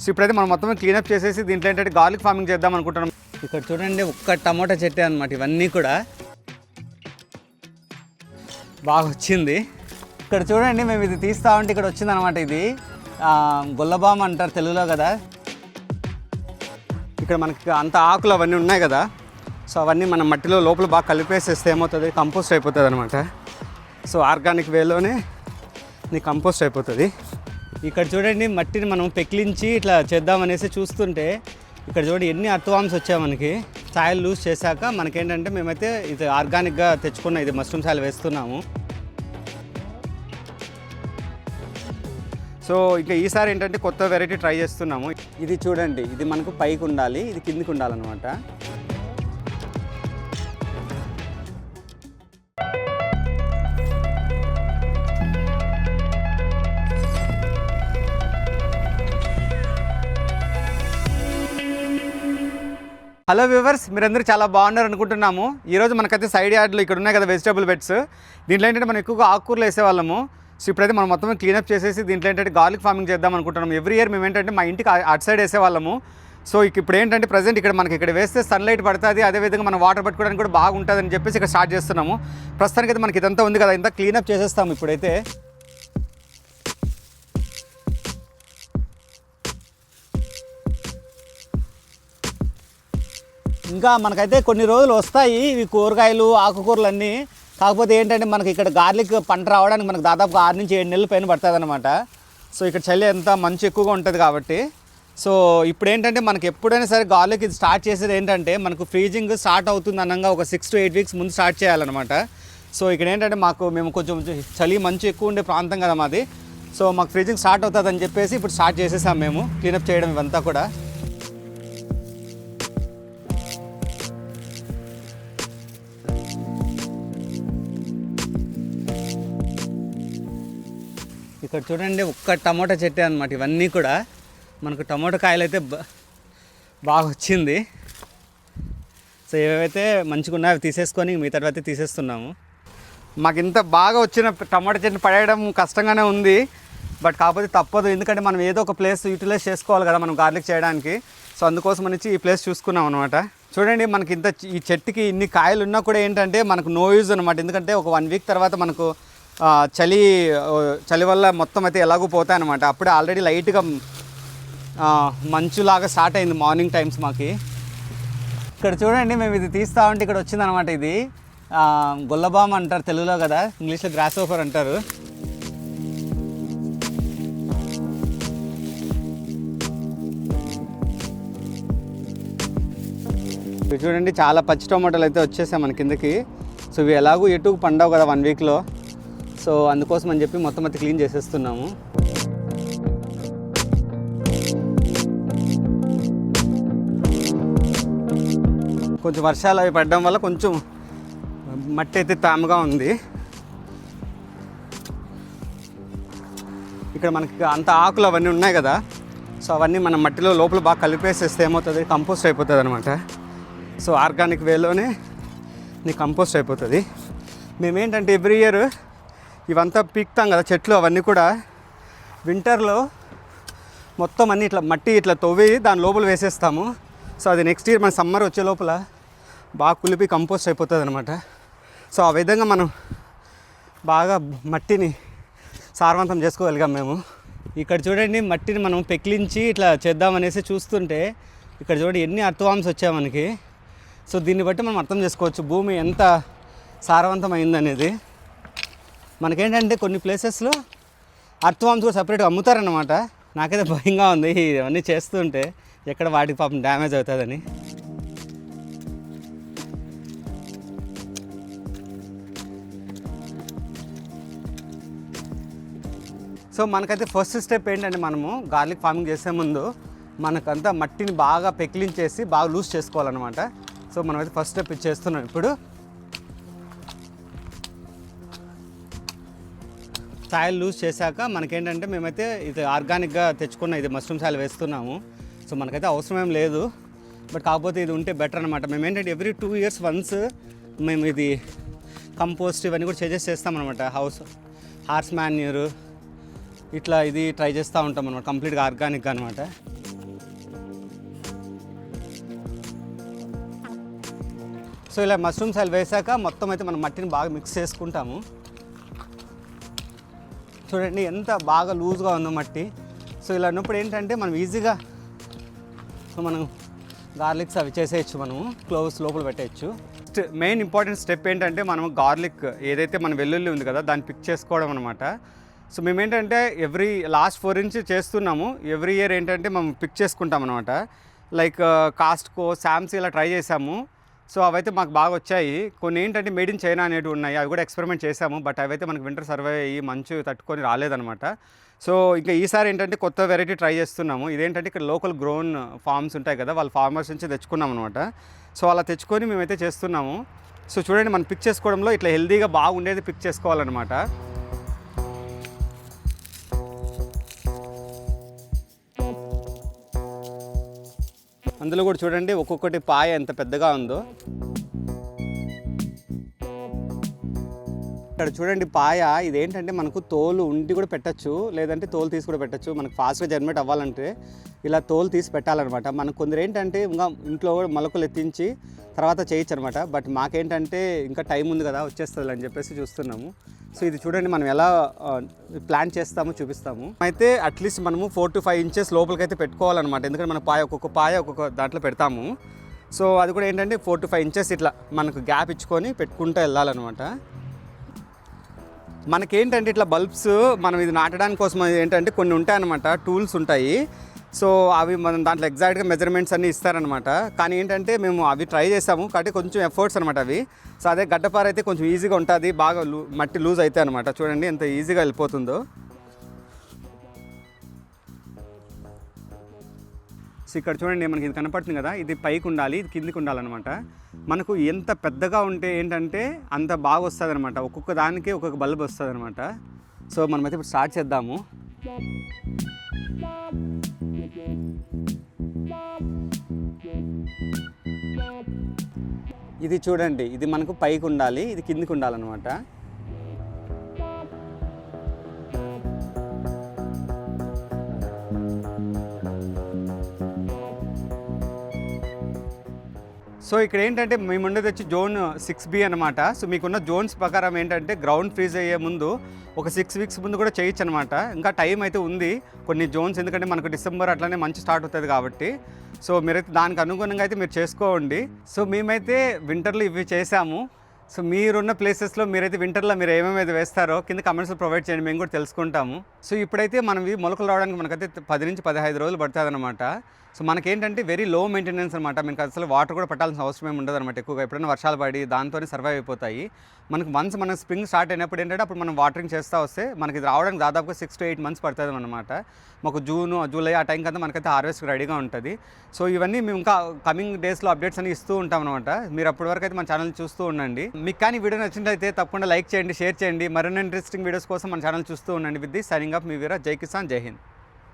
So ఇప్పుడైతే మనం మొత్తం క్లీనప్ చేసేసి దీంట్లో ఏంటంటే గార్లిక్ ఫార్మింగ్ చేద్దాం అనుకుంటున్నాం. ఇక్కడ చూడండి ఒక్క టమాటా చెట్టే అనమాట ఇవన్నీ కూడా. బాగా వచ్చింది. ఇక్కడ చూడండి మేము ఇది తీస్తా ఉంటే ఇక్కడ వచ్చింది అనమాట ఇది గుల్లబామ్ అంటారు తెలుగులో కదా. ఇక్కడ మనకి అంత ఆకులు అవన్నీ ఉన్నాయి కదా. సో అవన్నీ మనం మట్టిలో లోపల బాగా కలిపేసేస్తే ఏమవుతుంది? కంపోస్ట్ అయిపోతుంది అనమాట సో ఆర్గానిక్ వేలోనే నీ కంపోస్ట్ అయిపోతుంది. ఇక్కడ చూడండి మట్టిని మనం పెకిలించి ఇట్లా చేద్దామనేసి చూస్తుంటే ఇక్కడ చూడండి ఎన్ని అర్థవామ్స్ వచ్చాయి మనకి. సాయిల్ లూజ్ చేశాక మనకేంటంటే మేమైతే ఇది ఆర్గానిక్గా తెచ్చుకున్న ఇది మష్రూమ్ సాయిల్ వేస్తున్నాము. సో ఇంకా ఈసారి ఏంటంటే కొత్త వెరైటీ ట్రై చేస్తున్నాము. ఇది చూడండి ఇది మనకు పైకి ఉండాలి ఇది కిందికి ఉండాలన్నమాట హలో వ్యూవర్స్ మీరందరూ చాలా బాగున్నారు అనుకుంటున్నాము. ఈరోజు మనకైతే సైడ్ యార్డ్లో ఇక్కడ ఉన్నాయి కదా వెజిటబుల్ బెడ్స్ దీంట్లో ఏంటంటే మనం ఎక్కువగా ఆకుకూరలు వేసేవాళ్ళము. సో ఇప్పుడైతే మనం మొత్తం క్లీనప్ చేసేసి దీంట్లో ఏంటంటే గార్లిక్ ఫార్మింగ్ చేద్దాం అనుకుంటున్నాం ఎవ్రీ ఇయర్ మేము ఏంటంటే మా ఇంటికి అటు సైడ్ వేసేవాళ్ళము. సో ఇక ఇప్పుడు ఏంటంటే ప్రజెంట్ ఇక్కడ మనకి ఇక్కడ వేస్తే సన్లైట్ పడుతుంది. అదేవిధంగా మనం వాటర్ పట్టుకోవడానికి కూడా బాగుంటుందని చెప్పేసి ఇక్కడ స్టార్ట్ చేస్తున్నాము. ప్రస్తుతానికి అయితే మనకి ఇదంతా ఉంది కదా. ఇంత క్లీనప్ చేసేస్తాము ఇప్పుడైతే. ఇంకా మనకైతే కొన్ని రోజులు వస్తాయి ఇవి కూరగాయలు ఆకుకూరలు అన్నీ. కాకపోతే ఏంటంటే మనకి ఇక్కడ గార్లిక్ పంట రావడానికి మనకు దాదాపు ఆరు నుంచి ఏడు నెలల పైన పడుతుంది అనమాట సో ఇక్కడ చలి ఎంత మంచి ఎక్కువగా ఉంటుంది కాబట్టి. సో ఇప్పుడు ఏంటంటే మనకి ఎప్పుడైనా సరే గార్లిక్ ఇది స్టార్ట్ చేసేది ఏంటంటే మనకు ఫ్రీజింగ్ స్టార్ట్ అవుతుంది అనగా ఒక సిక్స్ టు ఎయిట్ వీక్స్ ముందు స్టార్ట్ చేయాలన్నమాట. సో ఇక్కడ ఏంటంటే మాకు మేము కొంచెం చలి మంచి ఎక్కువ ఉండే ప్రాంతం కదా మాది. సో మాకు ఫ్రీజింగ్ స్టార్ట్ అవుతుందని చెప్పేసి ఇప్పుడు స్టార్ట్ చేసేసాం మేము. క్లీనప్ చేయడం ఇవంతా కూడా. ఇక్కడ చూడండి ఒక్క టమోటా చెట్టే అనమాట ఇవన్నీ కూడా మనకు టమోటా కాయలు అయితే బా- బాగా వచ్చింది. సో ఏవైతే మంచిగా ఉన్నాయో అవి తీసేసుకొని మిగతా తర్వాత తీసేస్తున్నాము. మాకు ఇంత బాగా వచ్చిన టమాటా చెట్టు పడేయడం కష్టంగానే ఉంది. బట్ కాకపోతే తప్పదు. ఎందుకంటే మనం ఏదో ఒక ప్లేస్ యూటిలైజ్ చేసుకోవాలి కదా మనం గార్లిక్ చేయడానికి. సో అందుకోసం అనేసి ఈ ప్లేస్ చూసుకున్నాం అనమాట చూడండి మనకి ఇంత ఈ చెట్టుకి ఇన్ని కాయలు ఉన్నా కూడా ఏంటంటే మనకు నో యూజ్ అనమాట ఎందుకంటే ఒక వన్ వీక్ తర్వాత మనకు చలి చలి వల్ల మొత్తం అయితే ఎలాగో పోతాయి అనమాట అప్పుడే ఆల్రెడీ లైట్గా మంచులాగా స్టార్ట్ అయింది మార్నింగ్ టైమ్స్ మాకి. ఇక్కడ చూడండి మేము ఇది తీస్తా ఉంటే ఇక్కడ వచ్చిందనమాట ఇది. గొల్లబామ్ అంటారు తెలుగులో కదా ఇంగ్లీష్లో గ్రాస్ ఓఫర్ అంటారు చూడండి చాలా పచ్చి టమాటాలు అయితే వచ్చేసాయి మన కిందకి. సో ఇవి ఎలాగో ఎటు పండవు కదా వన్ వీక్లో. సో అందుకోసం అని చెప్పి మొత్తం అది క్లీన్ చేసేస్తున్నాము. కొంచెం వర్షాలు అవి పడడం వల్ల కొంచెం మట్టి అయితే తాముగా ఉంది. ఇక్కడ మనకి అంత ఆకులు అవన్నీ ఉన్నాయి కదా. సో అవన్నీ మనం మట్టిలో లోపల బాగా కలిపేసేస్తే ఏమవుతుంది? కంపోస్ట్ అయిపోతుంది అనమాట సో ఆర్గానిక్ వేలోనే నీ కంపోస్ట్ అయిపోతుంది. మేమేంటంటే ఎవ్రీ ఇయర్ ఇవంతా పీక్తాం కదా చెట్లు అవన్నీ కూడా. వింటర్లో మొత్తం అన్ని ఇట్లా మట్టి ఇట్లా తవ్వి దాని లోపల వేసేస్తాము. సో అది నెక్స్ట్ ఇయర్ మన సమ్మర్ వచ్చే లోపల బాగా కులిపి కంపోస్ట్ అయిపోతుంది అనమాట సో ఆ విధంగా మనం బాగా మట్టిని సారవంతం చేసుకోగలిగాం మేము. ఇక్కడ చూడండి మట్టిని మనం పెకిలించి ఇట్లా చేద్దామనేసి చూస్తుంటే ఇక్కడ చూడండి ఎన్ని అర్థవాంస్ వచ్చాయి మనకి. సో దీన్ని బట్టి మనం అర్థం చేసుకోవచ్చు భూమి ఎంత సారవంతం అయిందనేది మనకేంటంటే కొన్ని ప్లేసెస్లో అర్థవాంస్ కూడా సపరేట్గా అమ్ముతారన్నమాట. నాకైతే భయంగా ఉంది ఇవన్నీ చేస్తుంటే. ఎక్కడ వాటికి పాపం డ్యామేజ్ అవుతుందని. సో మనకైతే ఫస్ట్ స్టెప్ ఏంటంటే మనము గార్లిక్ ఫార్మింగ్ చేసే ముందు మనకంతా మట్టిని బాగా పెకిలించేసి బాగా లూజ్ చేసుకోవాలన్నమాట. సో మనమైతే ఫస్ట్ స్టెప్ చేస్తున్నాం. ఇప్పుడు సాయిల్ లూజ్ చేశాక మనకేంటంటే మేమైతే ఇది ఆర్గానిక్గా తెచ్చుకున్న ఇది మష్రూమ్ సాయిల్ వేస్తున్నాము. సో మనకైతే అవసరమేం లేదు. బట్ కాకపోతే ఇది ఉంటే బెటర్ అనమాట మేము ఏంటంటే ఎవ్రీ టూ ఇయర్స్ వన్స్ మేము ఇది కంపోస్ట్ ఇవన్నీ కూడా చేసేసి చేస్తామన్నమాట. హౌస్ హార్స్ మాన్యూర్ ఇట్లా ఇది ట్రై చేస్తూ ఉంటాం అనమాట కంప్లీట్గా ఆర్గానిక్గా అనమాట సో ఇలా మష్రూమ్స్ అవి వేసాక మొత్తం అయితే మనం మట్టిని బాగా మిక్స్ చేసుకుంటాము. చూడండి ఎంత బాగా లూజ్గా ఉందో మట్టి. సో ఇలా ఉన్నప్పుడు ఏంటంటే మనం ఈజీగా సో మనం గార్లిక్స్ అవి చేసేయచ్చు మనము క్లోవ్స్ లోపల పెట్టేయచ్చు. మెయిన్ ఇంపార్టెంట్ స్టెప్ ఏంటంటే మనం గార్లిక్ ఏదైతే మన వెల్లుల్లి ఉంది కదా దాన్ని పిక్ చేసుకోవడం అనమాట సో మేము ఏంటంటే ఎవ్రీ లాస్ట్ ఫోర్ ఇంచ్ చేస్తున్నాము. ఎవ్రీ ఇయర్ ఏంటంటే మనం పిక్ చేసుకుంటాం అనమాట లైక్ కాస్ట్కో శామ్స్ ఇలా ట్రై చేసాము సో అవైతే మాకు బాగా వచ్చాయి. కొన్ని ఏంటంటే మేడ్ ఇన్ చైనా అనేటివి ఉన్నాయి. అవి కూడా ఎక్స్పెరిమెంట్ చేసాము బట్ అవైతే మనకి వింటర్ సర్వే అయ్యి మంచు తట్టుకొని రాలేదనమాట సో ఇంకా ఈసారి ఏంటంటే కొత్త వెరైటీ ట్రై చేస్తున్నాము. ఇదేంటంటే ఇక్కడ లోకల్ గ్రోన్ ఫార్మ్స్ ఉంటాయి కదా వాళ్ళ ఫార్మర్స్ నుంచి తెచ్చుకున్నాం అనమాట సో అలా తెచ్చుకొని మేమైతే చేస్తున్నాము. సో చూడండి మనం పిక్ చేసుకోవడంలో ఇట్లా హెల్దీగా బాగుండేది పిక్ చేసుకోవాలన్నమాట. అందులో కూడా చూడండి ఒక్కొక్కటి పాయ ఎంత పెద్దగా ఉందో. ఇక్కడ చూడండి పాయ ఇదేంటంటే మనకు తోలు ఉండి కూడా పెట్టచ్చు లేదంటే తోలు తీసి కూడా పెట్టచ్చు. మనకు ఫాస్ట్గా జర్మేట్ అవ్వాలంటే ఇలా తోలు తీసి పెట్టాలన్నమాట. మనకు కొందరు ఏంటంటే ఇంకా ఇంట్లో కూడా మొలకలు ఎత్తించి తర్వాత చేయొచ్చు అనమాట బట్ మాకేంటంటే ఇంకా టైం ఉంది కదా వచ్చేస్తుంది అని చెప్పేసి చూస్తున్నాము. సో ఇది చూడండి మనం ఎలా ప్లాన్ చేస్తామో చూపిస్తాము. అయితే అట్లీస్ట్ మనము ఫోర్ టు ఫైవ్ ఇంచెస్ లోపలికి అయితే పెట్టుకోవాలన్నమాట. ఎందుకంటే మన పాయ ఒక్కొక్క పాయ ఒక్కొక్క దాంట్లో పెడతాము. సో అది కూడా ఏంటంటే ఫోర్ టు ఫైవ్ ఇంచెస్ ఇట్లా మనకు గ్యాప్ ఇచ్చుకొని పెట్టుకుంటూ వెళ్ళాలన్నమాట. మనకేంటంటే ఇట్లా బల్బ్స్ మనం ఇది నాటడానికి కోసం ఏంటంటే కొన్ని ఉంటాయన్నమాట టూల్స్ ఉంటాయి. సో అవి మనం దాంట్లో ఎగ్జాక్ట్గా మెజర్మెంట్స్ అన్నీ ఇస్తారనమాట కానీ ఏంటంటే మేము అవి ట్రై చేసాము. కాబట్టి కొంచెం ఎఫర్ట్స్ అనమాట అవి. సో అదే గడ్డపార అయితే కొంచెం ఈజీగా ఉంటుంది. బాగా లూ మట్టి లూజ్ అవుతాయి అనమాట చూడండి ఎంత ఈజీగా వెళ్ళిపోతుందో. సో ఇక్కడ చూడండి మనకి ఇది కనపడుతుంది కదా. ఇది పైకి ఉండాలి. ఇది కిందికి ఉండాలన్నమాట. మనకు ఎంత పెద్దగా ఉంటే ఏంటంటే అంత బాగా వస్తుంది అనమాట ఒక్కొక్క దానికి ఒక్కొక్క బల్బ్ వస్తుంది అనమాట సో మనమైతే ఇప్పుడు స్టార్ట్ చేద్దాము. ఇది చూడండి ఇది మనకు పైకి ఉండాలి ఇది కిందికి ఉండాలన్నమాట. సో ఇక్కడ ఏంటంటే మేము ఉండేది వచ్చి జోన్ సిక్స్ బి అనమాట సో మీకున్న జోన్స్ ప్రకారం ఏంటంటే గ్రౌండ్ ఫ్రీజ్ అయ్యే ముందు ఒక సిక్స్ వీక్స్ ముందు కూడా చేయొచ్చు అనమాట ఇంకా టైం అయితే ఉంది. కొన్ని జోన్స్ ఎందుకంటే మనకు డిసెంబర్ అట్లనే మంచి స్టార్ట్ అవుతుంది కాబట్టి. సో మీరైతే దానికి అనుగుణంగా అయితే మీరు చేసుకోండి. సో మేమైతే వింటర్లో ఇవి చేసాము. సో మీరున్న ప్లేసెస్లో మీరైతే వింటర్లో మీరు ఏమేమి వేస్తారో కింద కమెంట్స్లో ప్రొవైడ్ చేయండి. మేము కూడా తెలుసుకుంటాము. సో ఇప్పుడైతే మనం ఇవి మొలకలు రావడానికి మనకైతే పది నుంచి పదహైదు రోజులు పడుతుంది అనమాట సో మనకేంటంటే వెరీ లో మెయింటెనెన్స్ అనమాట మీకు అసలు వాటర్ కూడా పట్టాల్సిన అవసరం ఏమి ఉండదు అనమాట ఎక్కువగా. ఎప్పుడైనా వర్షాలు పడి దాంతోనే సర్వైవ్ అయిపోతాయి. మనకు వన్స్ మన స్ప్రింగ్ స్టార్ట్ అయినప్పుడు ఏంటంటే అప్పుడు మనం వాటరింగ్ చేస్తూ వస్తే మనకి ఇది రావడానికి దాదాపుగా సిక్స్ టు ఎయిట్ మంత్స్ పడుతుంది అనమాట మాకు జూన్ జూలై ఆ టైం కంతా మనకైతే హార్వెస్ట్ రెడీగా ఉంటుంది. సో ఇవన్నీ మేము ఇంకా కమింగ్ డేస్లో అప్డేట్స్ అని ఇస్తూ ఉంటాం అనమాట మీరు అప్పటి వరకు అయితే మన ఛానల్ చూస్తూ ఉండండి. మీకు కానీ వీడియో నచ్చినట్లయితే తప్పకుండా లైక్ చేయండి షేర్ చేయండి. మరిన్ని ఇంట్రెస్టింగ్ వీడియోస్ కోసం మన ఛానల్ చూస్తూ ఉండండి. విత్ ది సైనింగ్ ఆఫ్ మీ వీర. జై కిసాన్ జై హింద్.